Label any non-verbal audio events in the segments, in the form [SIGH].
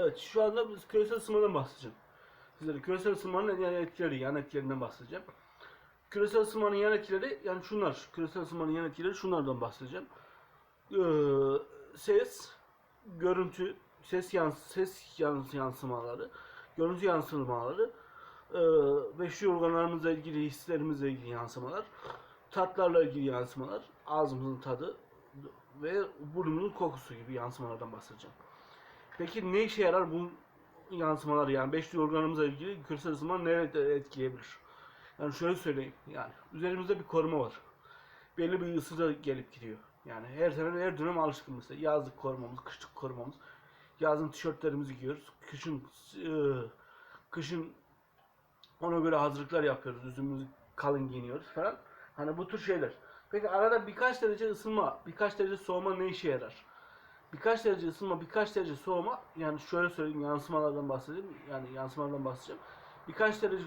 Evet şu anda biz küresel ısınmadan bahsedeceğim. Sizlere küresel ısınmanın yan etkileri, yan etkilerinden bahsedeceğim. Küresel ısınmanın yan etkileri yani şunlar. Küresel ısınmanın yan etkileri şunlardan bahsedeceğim. Ee, ses, görüntü, ses yans ses yans yansımaları, görüntü yansımaları, e, beşli organlarımızla ilgili hislerimizle ilgili yansımalar, tatlarla ilgili yansımalar, ağzımızın tadı ve burnumuzun kokusu gibi yansımalardan bahsedeceğim. Peki ne işe yarar bu yansımalar yani beşli organımızla ilgili küresel ısınma nerede etkileyebilir? Yani şöyle söyleyeyim yani üzerimizde bir koruma var. Belli bir ısıda gelip gidiyor. Yani her sene her dönem alışkın mesela yazlık korumamız, kışlık korumamız. Yazın tişörtlerimizi giyiyoruz. Kışın e, kışın ona göre hazırlıklar yapıyoruz. Üzümümüzü kalın giyiniyoruz falan. Hani bu tür şeyler. Peki arada birkaç derece ısınma, birkaç derece soğuma ne işe yarar? Birkaç derece ısınma, birkaç derece soğuma yani şöyle söyleyeyim yansımalardan bahsedeyim. Yani yansımalardan bahsedeceğim. Birkaç derece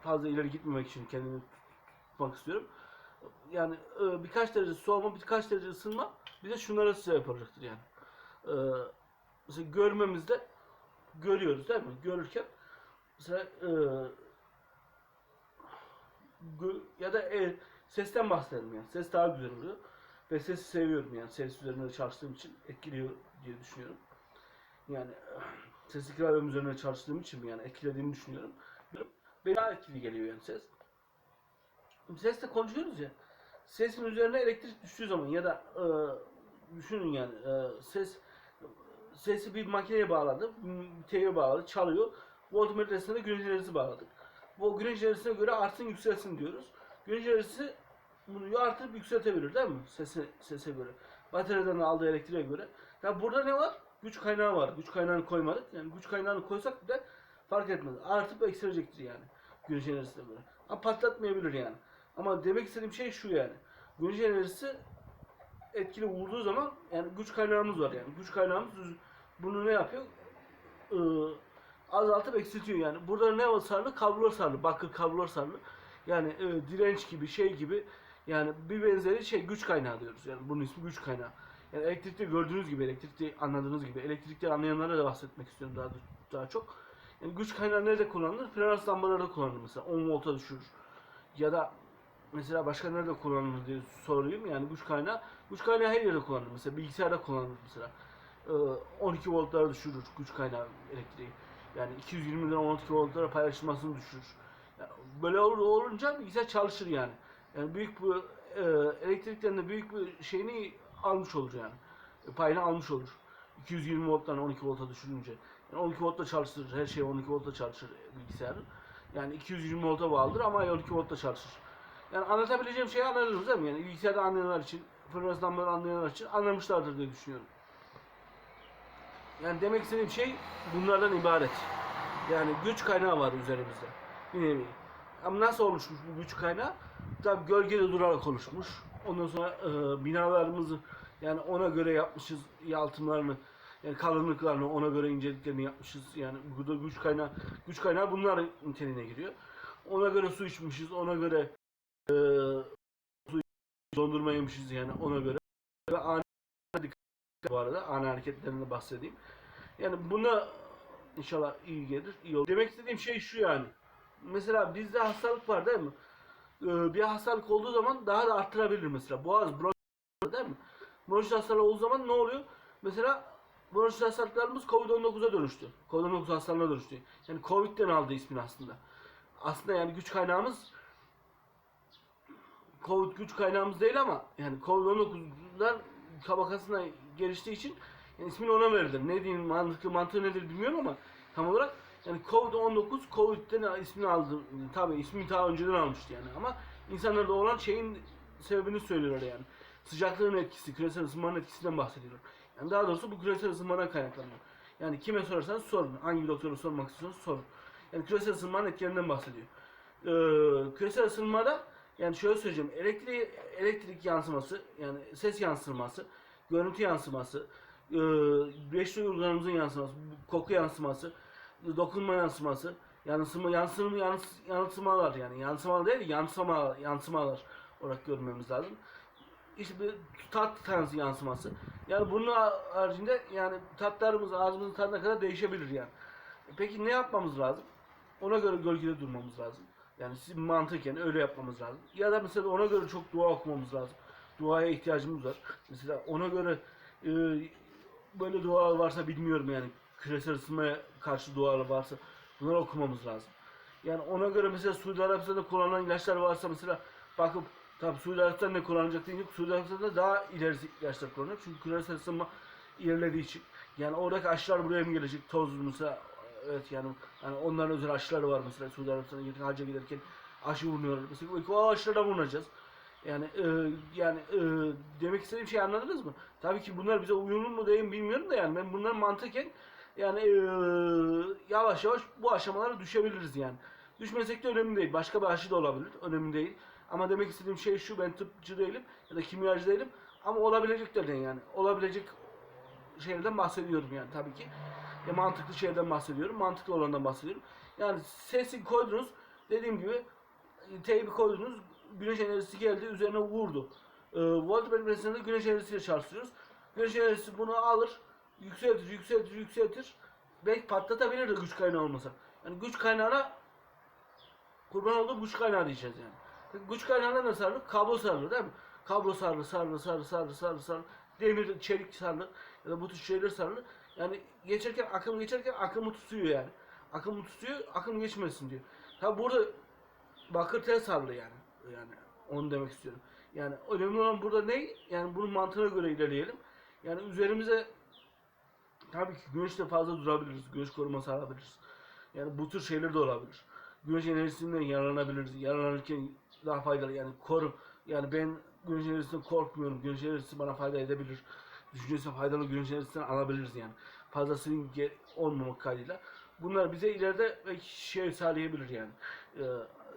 fazla ileri gitmemek için kendimi tutmak istiyorum. Yani e, birkaç derece soğuma, birkaç derece ısınma bize şunlara sebep olacaktır yani. E, mesela görmemizde görüyoruz değil mi? Görürken mesela e, gö- ya da e, sesten bahsedelim yani. Ses daha güzel oluyor. Ve sesi seviyorum yani. Ses üzerinde çalıştığım için etkiliyor diye düşünüyorum. Yani sesli klavyem üzerine çalıştığım için yani etkilediğini düşünüyorum. Ve daha etkili geliyor yani ses. Sesle konuşuyoruz ya. Sesin üzerine elektrik düştüğü zaman ya da e, düşünün yani e, ses sesi bir makineye bağladı, TV'ye bağladı, çalıyor. Voltmetresine güneş enerjisi bağladık. Bu güneş enerjisine göre artsın yükselsin diyoruz. Güneş enerjisi bunu artırıp yükseltebilir değil mi? Sese, sese göre. Batarya'dan aldığı elektriğe göre. Ya burada ne var? Güç kaynağı var. Güç kaynağını koymadık. Yani güç kaynağını koysak bile fark etmez. Artıp eksilecektir yani. Güneş enerjisine göre. Ama patlatmayabilir yani. Ama demek istediğim şey şu yani. Güneş enerjisi etkili vurduğu zaman yani güç kaynağımız var yani. Güç kaynağımız bunu ne yapıyor? Ee, azaltıp eksiltiyor yani. Burada ne var sarılı? Kablolar sarılı. Bakır kablolar sarılı. Yani e, direnç gibi şey gibi yani bir benzeri şey güç kaynağı diyoruz. Yani bunun ismi güç kaynağı. Yani elektrikte gördüğünüz gibi, elektrikte anladığınız gibi, elektrikte anlayanlara da bahsetmek istiyorum daha daha çok. Yani güç kaynağı nerede kullanılır? Frenans lambalarda kullanılır mesela. 10 volta düşürür. Ya da mesela başka nerede kullanılır diye sorayım. Yani güç kaynağı. Güç kaynağı her yerde kullanılır. Mesela bilgisayarda kullanılır mesela. Ee, 12 voltlara düşürür güç kaynağı elektriği. Yani 220'den 12 voltlara paylaşılmasını düşürür. Yani böyle olur, olunca bilgisayar çalışır yani. Yani büyük bir e, elektrikten de büyük bir şeyini almış olur yani. E, payını almış olur. 220 volttan 12 volta düşürünce. Yani 12 voltta çalıştırır. Her şey 12 voltta çalışır bilgisayarın. Yani 220 volta bağlıdır ama 12 voltta çalışır. Yani anlatabileceğim şeyi anladınız değil mi? Yani bilgisayarda anlayanlar için, fırınası damları anlayanlar için anlamışlardır diye düşünüyorum. Yani demek istediğim şey bunlardan ibaret. Yani güç kaynağı var üzerimizde. Bir nevi. Ama nasıl oluşmuş bu güç kaynağı? Tabi gölgede durarak oluşmuş. Ondan sonra e, binalarımızı yani ona göre yapmışız yalıtımlarını, yani kalınlıklarını ona göre inceliklerini yapmışız. Yani burada güç kaynağı, güç kaynağı bunlar niteliğine giriyor. Ona göre su içmişiz, ona göre e, su dondurma yemişiz yani ona göre. Ve ani bu arada ani hareketlerinden bahsedeyim. Yani buna inşallah iyi gelir, iyi olur. Demek istediğim şey şu yani. Mesela bizde hastalık var değil mi? Ee, bir hastalık olduğu zaman daha da arttırabilir mesela. Boğaz, bronşit değil mi? Bronşit hastalığı olduğu zaman ne oluyor? Mesela bronşit hastalıklarımız Covid-19'a dönüştü. Covid-19 hastalığına dönüştü. Yani Covid'den aldı ismini aslında. Aslında yani güç kaynağımız Covid güç kaynağımız değil ama yani Covid-19'dan tabakasına geliştiği için yani ismini ona verilir. Ne diyeyim mantıklı mantığı nedir bilmiyorum ama tam olarak yani Covid-19 Covid'den ismini aldı. Tabi ismi daha önceden almıştı yani ama insanlarda olan şeyin sebebini söylüyorlar yani. Sıcaklığın etkisi, küresel ısınmanın etkisinden bahsediyorlar. Yani daha doğrusu bu küresel ısınmadan kaynaklanıyor. Yani kime sorarsanız sorun. Hangi doktora sormak istiyorsanız sorun. Yani küresel ısınmanın etkilerinden bahsediyor. Ee, küresel ısınmada yani şöyle söyleyeceğim. Elektrik, elektrik yansıması, yani ses yansıması, görüntü yansıması, e, beş duyu organımızın yansıması, koku yansıması, dokunma yansıması, yansıma, yansıma, yans, yansımalar yani yansımalar değil yansıma, yansımalar olarak görmemiz lazım. işte bir tat tanesi yansıması. Yani bunun haricinde yani tatlarımız ağzımızın tadına kadar değişebilir yani. Peki ne yapmamız lazım? Ona göre gölgede durmamız lazım. Yani sizin mantıken öyle yapmamız lazım. Ya da mesela ona göre çok dua okumamız lazım. Duaya ihtiyacımız var. Mesela ona göre e, böyle dualar varsa bilmiyorum yani küresel ısınmaya karşı dualar varsa bunları okumamız lazım. Yani ona göre mesela Suudi Arabistan'da kullanılan ilaçlar varsa mesela bakıp tabi Suudi Arabistan ne kullanacak deyince Suudi Arabistan'da daha ileri ilaçlar kullanacak. Çünkü küresel ısınma ilerlediği için. Yani oradaki aşılar buraya mı gelecek? Toz mesela evet yani, yani onların özel aşıları var mesela Suudi Arabistan'a giderken hacca giderken aşı vuruyorlar. Mesela o aşılara vuracağız. Yani e, yani e, demek istediğim şey anladınız mı? Tabii ki bunlar bize uyumlu mu değil mi bilmiyorum da yani ben bunların mantıken yani e, yavaş yavaş bu aşamalara düşebiliriz yani. Düşmesek de önemli değil. Başka bir aşı da olabilir. Önemli değil. Ama demek istediğim şey şu ben tıpçı değilim ya da kimyacı değilim. Ama olabileceklerden yani. Olabilecek şeylerden bahsediyorum yani tabii ki. Ya mantıklı şeylerden bahsediyorum. Mantıklı olandan bahsediyorum. Yani sesi koydunuz. Dediğim gibi e, teybi koydunuz. Güneş enerjisi geldi. Üzerine vurdu. E, Voltmetre presinde güneş enerjisiyle çalıştırıyoruz. Güneş enerjisi bunu alır. Yükseltir, yükseltir, yükseltir. Belki patlatabilir de güç kaynağı olmasa. Yani güç kaynağına kurban olduğum güç kaynağı diyeceğiz yani. Güç kaynağına ne sarılır? Kablo sarılır değil mi? Kablo sarılır, sarılır, sarılır, sarılır, sarılır, sarılır. Demir, çelik sarılır ya da bu tür şeyler sarılır. Yani geçerken, akım geçerken akımı tutuyor yani. Akımı tutuyor, akım geçmesin diyor. Tabi burada bakır tel sarılı yani. Yani onu demek istiyorum. Yani önemli olan burada ne? Yani bunun mantığına göre ilerleyelim. Yani üzerimize tabii ki güneşte fazla durabiliriz. Güneş koruması alabiliriz. Yani bu tür şeyler de olabilir. Güneş enerjisinden yararlanabiliriz. Yararlanırken daha faydalı yani koru. Yani ben güneş enerjisinden korkmuyorum. Güneş enerjisi bana fayda edebilir. Düşüncesi faydalı güneş enerjisinden alabiliriz yani. Fazlasının olmamak kaydıyla. Bunlar bize ileride şey sağlayabilir yani. Ee,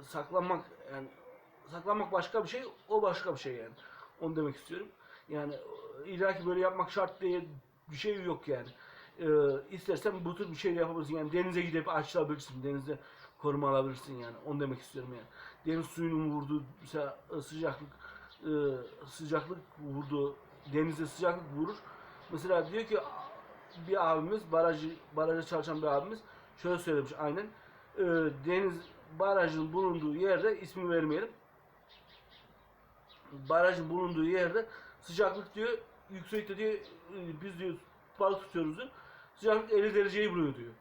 saklanmak yani saklanmak başka bir şey, o başka bir şey yani. Onu demek istiyorum. Yani illa ki böyle yapmak şart diye bir şey yok yani. Ee, istersen bu tür bir şey yapabilirsin. Yani denize gidip açılabilirsin. Denizde koruma alabilirsin yani. Onu demek istiyorum yani. Deniz suyunun vurduğu mesela sıcaklık e, sıcaklık vurduğu denizde sıcaklık vurur. Mesela diyor ki bir abimiz barajı barajda çalışan bir abimiz şöyle söylemiş aynen. Ee, deniz barajın bulunduğu yerde ismi vermeyelim. Barajın bulunduğu yerde sıcaklık diyor yüksekte diyor e, biz diyor balık tutuyoruz diyor. Sıcaklık 50 dereceyi buluyor diyor.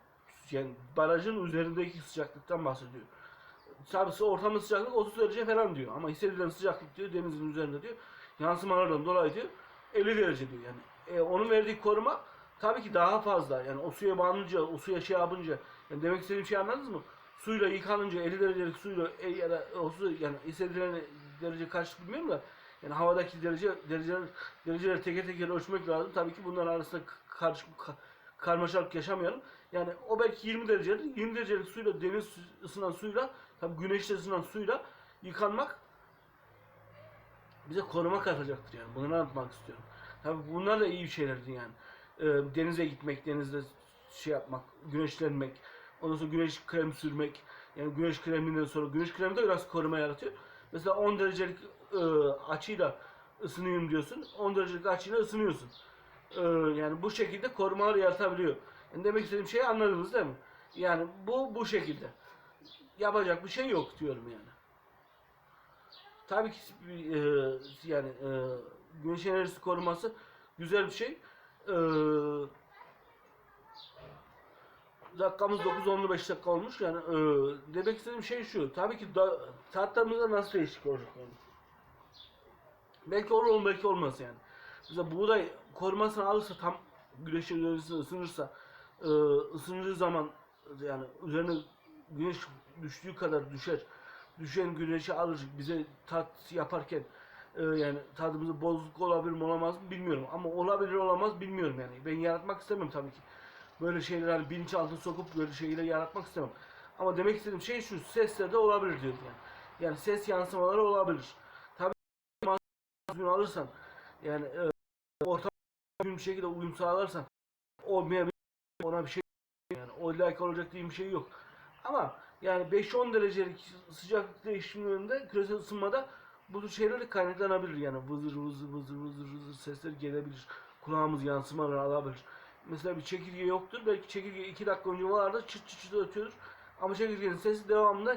Yani barajın üzerindeki sıcaklıktan bahsediyor. Tabii ortamın sıcaklık 30 derece falan diyor. Ama hissedilen sıcaklık diyor denizin üzerinde diyor. Yansımalardan dolayı diyor 50 derece diyor yani. E, onun verdiği koruma tabii ki daha fazla. Yani o suya bağlanınca, o suya şey yapınca yani demek istediğim şey anladınız mı? Suyla yıkanınca 50 derecelik suyla e, ya da o su yani hissedilen derece kaç bilmiyorum da yani havadaki derece dereceler dereceleri teker teker ölçmek lazım. Tabii ki bunların arasında karış ka- karmaşalık yaşamayalım. Yani o belki 20 derecelik 20 derecelik suyla deniz ısınan suyla tabii güneşte ısınan suyla yıkanmak bize koruma katacaktır yani. Bunu anlatmak istiyorum. Tabii bunlar da iyi bir şeylerdi yani. Ee, denize gitmek, denizde şey yapmak, güneşlenmek, ondan sonra güneş kremi sürmek. Yani güneş kreminden sonra güneş kremi de biraz koruma yaratıyor. Mesela 10 derecelik e, açıyla ısınıyorum diyorsun. 10 derecelik açıyla ısınıyorsun. Ee, yani bu şekilde korumalar yaratabiliyor. Yani demek istediğim şeyi anladınız değil mi? Yani bu bu şekilde. Yapacak bir şey yok diyorum yani. Tabii ki e, yani e, güneş enerjisi koruması güzel bir şey. E, dakikamız 9-15 dakika olmuş. Yani e, demek istediğim şey şu. Tabii ki da, saatlerimizde nasıl değişik olacak. Belki olur belki olmaz yani. Mesela buğday korumasını alırsa tam güneş enerjisi ısınırsa e, ısındığı zaman yani üzerine güneş düştüğü kadar düşer. Düşen güneşi alır bize tat yaparken e, yani tadımızı bozukluk olabilir mi olamaz mı bilmiyorum. Ama olabilir olamaz bilmiyorum yani. Ben yaratmak istemem tabii ki. Böyle şeyler hani bilinçaltına sokup böyle şeyler yaratmak istemem. Ama demek istediğim şey şu seslerde olabilir diyorum yani. Yani ses yansımaları olabilir. Tabii alırsan yani düzgün bir şekilde uyum sağlarsan olmayabilir ona bir şey yani o like olacak diye bir şey yok. Ama yani 5-10 derecelik sıcaklık değişimlerinde küresel ısınmada bu tür şeyler kaynaklanabilir yani vızır vızır vızır vızır vızır sesler gelebilir. Kulağımız yansımalar alabilir. Mesela bir çekirge yoktur. Belki çekirge iki dakika önce vardı çıt çıt çıt ötüyordur. Ama çekirgenin sesi devamında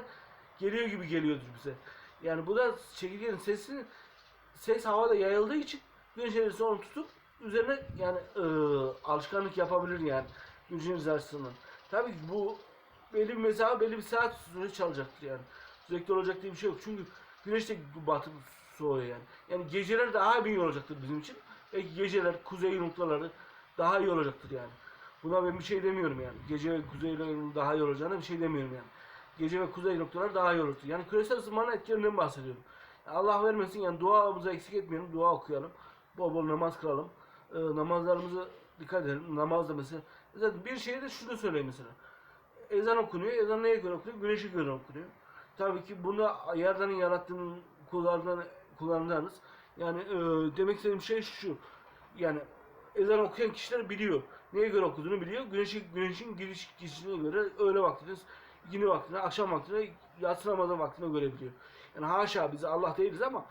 geliyor gibi geliyordur bize. Yani bu da çekirgenin sesi ses havada yayıldığı için güneş enerjisi onu tutup üzerine yani e, alışkanlık yapabilir yani güneş enerjisi açısından. Tabii ki bu belli bir mesafe belli bir saat süre çalacaktır yani. Sürekli olacak diye bir şey yok. Çünkü güneş de batıp soğuyor yani. Yani geceler daha iyi olacaktır bizim için. Belki geceler kuzey noktaları daha iyi olacaktır yani. Buna ben bir şey demiyorum yani. Gece ve kuzey noktaları daha iyi olacağına bir şey demiyorum yani. Gece ve kuzey noktalar daha iyi olacaktır. Yani küresel ısınmanın etkilerinden bahsediyorum. Allah vermesin yani duamızı eksik etmeyelim. Dua okuyalım. Bol bol namaz kılalım. Ee, namazlarımızı dikkat edelim. Namazda mesela. Zaten bir şey de şunu söyleyeyim mesela. Ezan okunuyor. Ezan neye göre okunuyor? Güneşe göre okunuyor. Tabii ki bunu Yaradan'ın yarattığının kullarından, kullarındanız. Yani e, demek istediğim şey şu. Yani ezan okuyan kişiler biliyor. Neye göre okuduğunu biliyor. Güneşin, güneşin giriş gidişine göre öğle vaktine, yine vaktine, akşam vaktine, yatsı namazı vaktine göre biliyor. Yani haşa biz Allah değiliz ama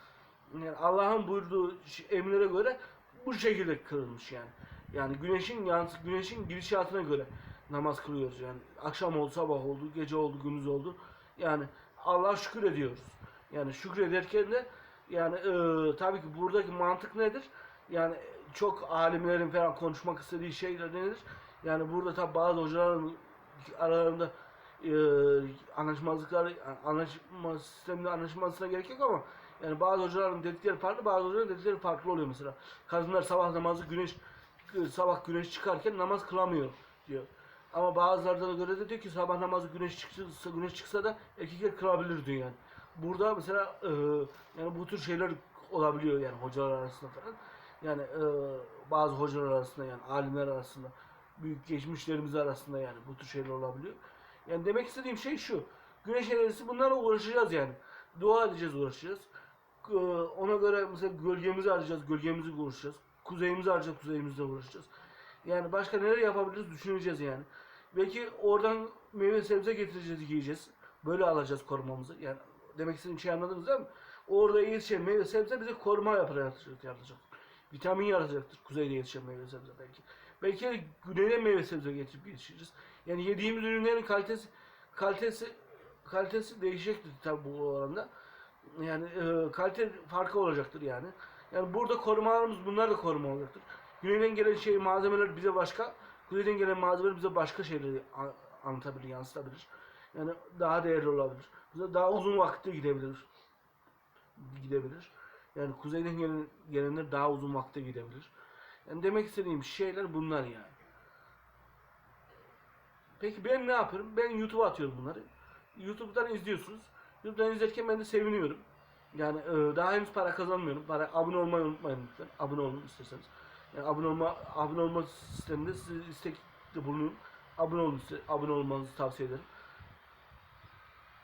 yani Allah'ın buyurduğu emirlere göre bu şekilde kılınmış yani. Yani güneşin yansı, güneşin gidişatına göre namaz kılıyoruz yani. Akşam oldu, sabah oldu, gece oldu, gündüz oldu. Yani Allah'a şükür ediyoruz. Yani şükür ederken de yani e, tabii ki buradaki mantık nedir? Yani çok alimlerin falan konuşmak istediği şeyler nedir? Yani burada tabii bazı hocaların aralarında e, anlaşmazlıklar, anlaşma sisteminde anlaşılmasına gerek yok ama yani bazı hocaların dedikleri farklı, bazı hocaların dedikleri farklı oluyor mesela. Kadınlar sabah namazı güneş sabah güneş çıkarken namaz kılamıyor diyor. Ama bazılarına göre de diyor ki sabah namazı güneş çıksa güneş çıksa da erkekler kılabilir diyor yani. Burada mesela e, yani bu tür şeyler olabiliyor yani hocalar arasında falan. Yani e, bazı hocalar arasında yani alimler arasında büyük geçmişlerimiz arasında yani bu tür şeyler olabiliyor. Yani demek istediğim şey şu. Güneş enerjisi bunlarla uğraşacağız yani. Dua edeceğiz uğraşacağız. Ee, Ona göre mesela gölgemizi arayacağız, gölgemizi uğraşacağız. Kuzeyimizi arayacağız, kuzeyimizle uğraşacağız. Yani başka neler yapabiliriz düşüneceğiz yani. Belki oradan meyve sebze getireceğiz, yiyeceğiz. Böyle alacağız korumamızı. Yani demek istediğim şey anladınız değil mi? Orada yetişen meyve sebze bize koruma yaratacak, yaratacak. Vitamin yaratacaktır kuzeyde yetişen meyve sebze belki. Belki de güneyden meyve sebze getirip yetiştireceğiz. Yani yediğimiz ürünlerin kalitesi kalitesi kalitesi değişecektir tabi bu oranda. Yani e, kalite farkı olacaktır yani. Yani burada korumalarımız bunlar da koruma olacaktır. Güneyden gelen şey malzemeler bize başka, kuzeyden gelen malzemeler bize başka şeyleri anlatabilir, yansıtabilir. Yani daha değerli olabilir. Bize daha uzun vakitte gidebilir. Gidebilir. Yani kuzeyden gelen, gelenler daha uzun vakitte gidebilir. Yani demek istediğim şeyler bunlar yani. Peki ben ne yaparım? Ben YouTube'a atıyorum bunları. YouTube'dan izliyorsunuz. YouTube'dan izlerken ben de seviniyorum. Yani e, daha henüz para kazanmıyorum. Para abone olmayı unutmayın lütfen. Abone olun isterseniz. Yani abone olma abone olma sisteminde size istekte bulunun. Abone olun size, abone olmanızı tavsiye ederim.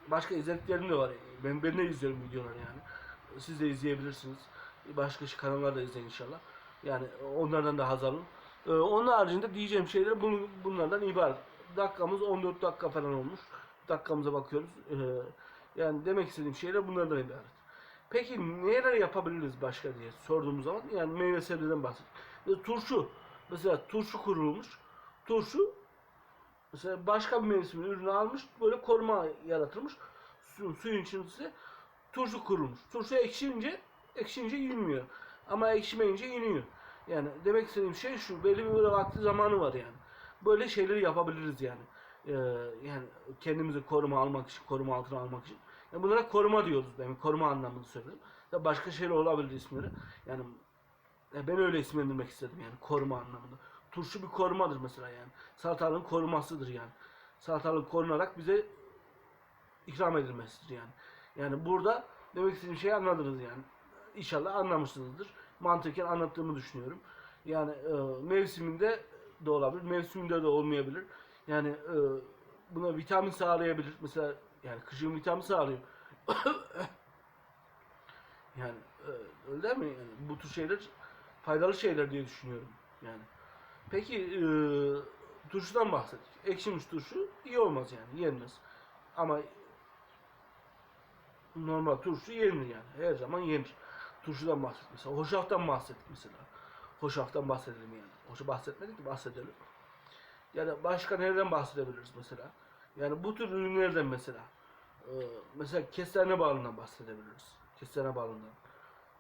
Başka izlediklerim de var. Ben ben de izliyorum videoları yani. Siz de izleyebilirsiniz. Başka kanallar da izleyin inşallah. Yani onlardan da haz alın. Ee, onun haricinde diyeceğim şeyler bun- bunlardan ibaret. Dakikamız 14 dakika falan olmuş. Dakikamıza bakıyoruz. Ee, yani demek istediğim şeyler bunlardan ibaret. Peki neler yapabiliriz başka diye sorduğumuz zaman yani meyve sebzeden bahsediyoruz. Turşu. Mesela turşu kurulmuş. Turşu mesela başka bir mevsimin ürünü almış böyle koruma yaratılmış. Su, suyun içinde turşu kurulmuş. Turşu ekşince ekşince yenmiyor. Ama ekşimeyince yeniyor. Yani demek istediğim şey şu belli bir böyle vakti zamanı var yani. Böyle şeyleri yapabiliriz yani. Ee, yani kendimizi koruma almak için, koruma altına almak için. Yani bunlara koruma diyoruz. Ben koruma anlamında söylüyorum. Ya başka şeyler olabilir isimleri. Yani ya ben öyle isimlendirmek istedim yani koruma anlamında. Turşu bir korumadır mesela yani. Salatalığın korumasıdır yani. Salatalık korunarak bize ikram edilmesidir yani. Yani burada demek istediğim şeyi anladınız yani. İnşallah anlamışsınızdır. Mantıken anlattığımı düşünüyorum. Yani e, mevsiminde de olabilir, mevsiminde de olmayabilir. Yani e, buna vitamin sağlayabilir. Mesela yani kışın vitamin sağlıyor. [COUGHS] yani e, öyle değil mi? Yani bu tür şeyler faydalı şeyler diye düşünüyorum. Yani. Peki e, turşudan bahsettik. Ekşimiş turşu iyi olmaz yani yenmez. Ama normal turşu yenir yani. Her zaman yenir. Turşudan bahsettik mesela. Hoşaftan bahsettik mesela. Hoşaftan bahsedelim yani. Hoşa bahsetmedik ki bahsedelim. Ya da başka nereden bahsedebiliriz mesela? Yani bu tür ürünlerden mesela. Ee, mesela kestane balından bahsedebiliriz. Kestane balından.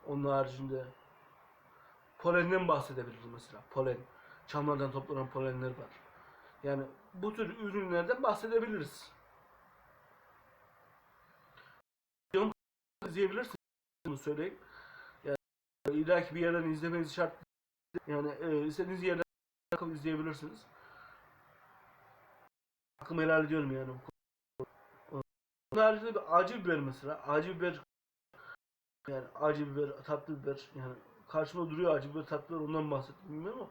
Onun haricinde polenden bahsedebiliriz mesela. Polen. Çamlardan toplanan polenler var. Yani bu tür ürünlerden bahsedebiliriz. İzleyebilirsiniz. Bunu söyleyeyim. Yani illa ki bir yerden izlemeniz şart. Yani e, istediğiniz yerden izleyebilirsiniz. Hakkımı helal ediyorum yani. Onun haricinde bir acı biber mesela. Acı biber yani acı biber, tatlı biber yani karşımda duruyor acı biber, tatlı biber ondan bahsettim bilmiyorum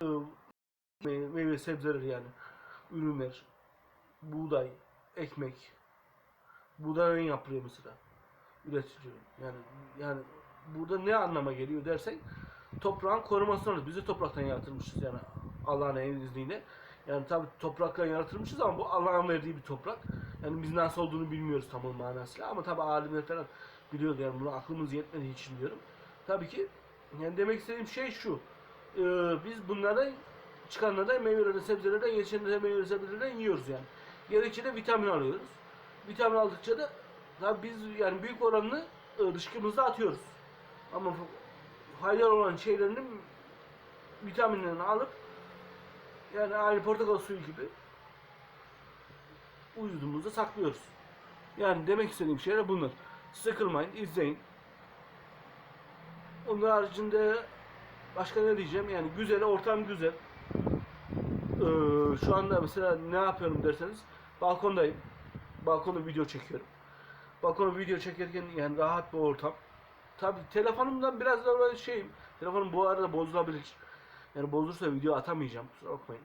ama e, meyve, sebzeler yani ürünler, buğday, ekmek, buğdaydan yapılıyor mesela üretiliyor. Yani yani burada ne anlama geliyor dersen toprağın korumasını alıyoruz. Biz de topraktan yaratılmışız yani Allah'ın izniyle. Yani tabi toprakla yaratılmışız ama bu Allah'ın verdiği bir toprak. Yani biz nasıl olduğunu bilmiyoruz tam manasıyla ama tabi alimler falan biliyordu yani bunu aklımız yetmediği için diyorum. Tabii ki yani demek istediğim şey şu. Ee, biz bunlardan çıkanlardan meyvelerden, sebzelerden, yetişenlerden, meyvelerden, sebzelerden yiyoruz yani. Gerekçe de vitamin alıyoruz. Vitamin aldıkça da tabii biz yani büyük oranını e, dışkımızda atıyoruz. Ama faydalı olan şeylerinin vitaminlerini alıp yani aynı portakal suyu gibi vücudumuzda saklıyoruz. Yani demek istediğim şeyler bunlar. Sıkılmayın, izleyin. Onun haricinde başka ne diyeceğim? Yani güzel, ortam güzel. Ee, şu anda mesela ne yapıyorum derseniz balkondayım. Balkonda video çekiyorum. Balkonda video çekerken yani rahat bir ortam. Tabi telefonumdan biraz da şeyim. Telefonum bu arada bozulabilir. Yani bozulursa video atamayacağım. Kusura bakmayın.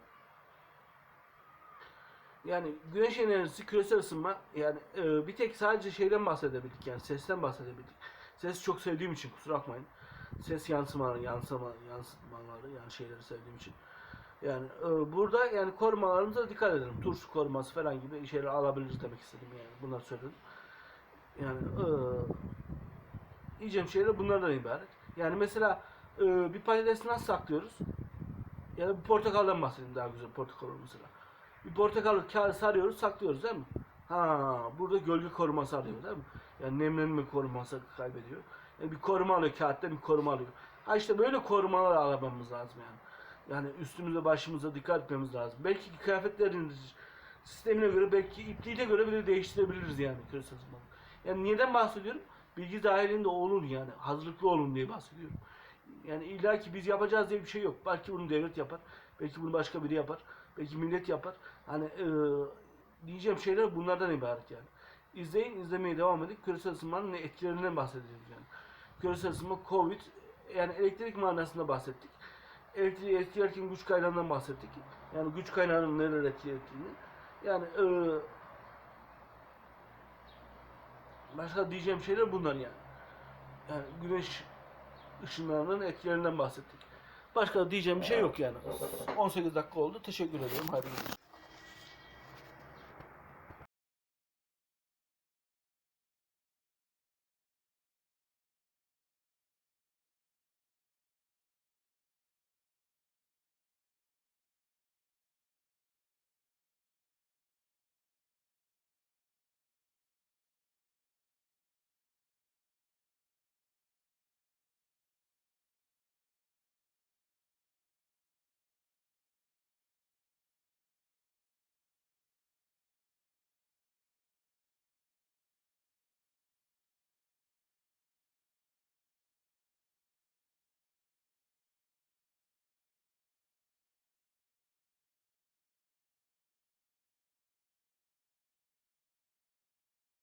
Yani güneş enerjisi, küresel ısınma yani e, bir tek sadece şeyden bahsedebildik yani sesten bahsedebildik. Ses çok sevdiğim için kusura bakmayın. Ses yansımaları, yansıma, yansımaları yani şeyleri sevdiğim için. Yani e, burada yani korumalarımıza dikkat edelim. Turşu koruması falan gibi şeyler alabiliriz demek istedim yani. Bunları söyledim. Yani e, diyeceğim şeyler bunlardan ibaret. Yani mesela e, bir patatesi nasıl saklıyoruz? Yani bir portakaldan bahsedeyim daha güzel portakal olur mesela. Bir portakalı kağıt sarıyoruz, saklıyoruz değil mi? Ha, burada gölge koruması alıyor değil mi? Yani nemlenme koruması kaybediyor. Yani bir koruma alıyor kağıttan bir koruma alıyor. Ha işte böyle korumalar alamamız lazım yani. Yani üstümüze başımıza dikkat etmemiz lazım. Belki kıyafetlerin sistemine göre belki ipliğine göre bile değiştirebiliriz yani küresel. Yani neden bahsediyorum? Bilgi dahilinde olun yani. Hazırlıklı olun diye bahsediyorum. Yani illa ki biz yapacağız diye bir şey yok. Belki bunu devlet yapar. Belki bunu başka biri yapar. Belki millet yapar. Hani e, diyeceğim şeyler bunlardan ibaret yani. İzleyin, izlemeye devam edin. Küresel ısınmanın etkilerinden bahsedeceğiz yani. Küresel ısınma, Covid, yani elektrik manasında bahsettik. Elektriği etkilerken güç kaynağından bahsettik. Yani güç kaynağının neler etki. Yani e, başka diyeceğim şeyler bunlar yani. Yani güneş ışınlarının etkilerinden bahsettik. Başka diyeceğim bir şey yok yani. 18 dakika oldu. Teşekkür ederim. Hayırlı günler.